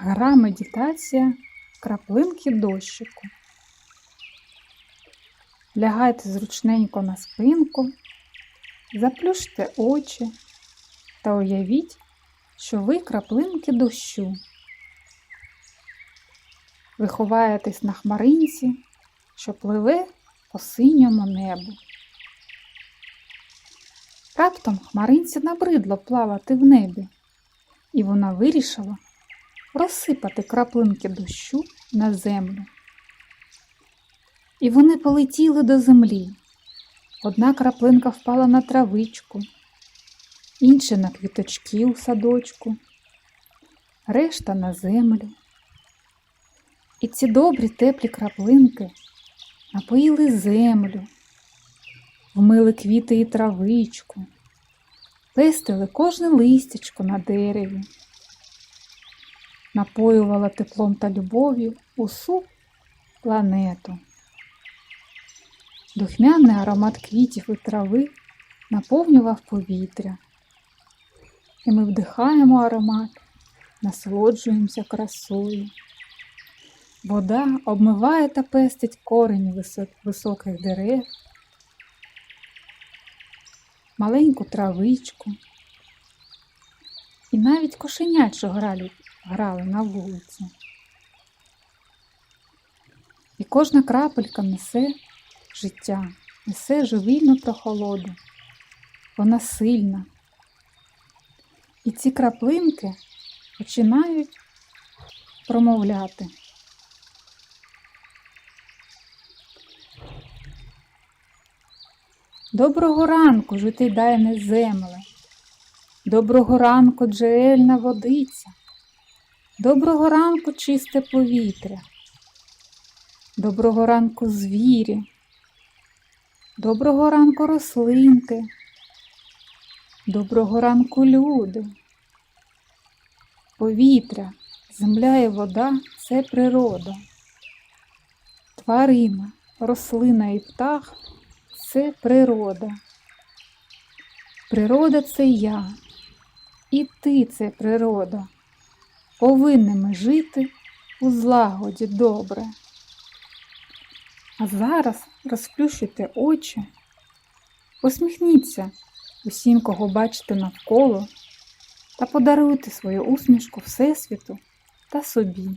Гра медитація краплинки дощику. Лягайте зручненько на спинку, заплющте очі та уявіть, що ви краплинки дощу. Ви ховаєтесь на хмаринці, що пливе по синьому небу. Раптом хмаринці набридло плавати в небі, і вона вирішила розсипати краплинки дощу на землю. І вони полетіли до землі. Одна краплинка впала на травичку, інша на квіточки у садочку, решта на землю. І ці добрі теплі краплинки напоїли землю, вмили квіти і травичку, пестили кожне листячко на дереві, напоювала теплом та любов'ю усу планету. Духмяний аромат квітів і трави наповнював повітря. І ми вдихаємо аромат, насолоджуємося красою. Вода обмиває та пестить корені високих дерев, маленьку травичку. І навіть кошенят, що грали, на вулиці. І кожна крапелька несе життя, несе живільну прохолоду. Вона сильна. І ці краплинки починають промовляти. Доброго ранку, житидайне земле. Доброго ранку, джерельна водиця. Доброго ранку, чисте повітря. Доброго ранку, звірі. Доброго ранку, рослинки. Доброго ранку, люди. Повітря, земля і вода це природа. Тварина, рослина і птах це природа. Природа це я, і ти це природа. Повинні жити у злагоді добре. А зараз розплющуйте очі, посміхніться усім, кого бачите навколо, та подаруйте свою усмішку Всесвіту та собі.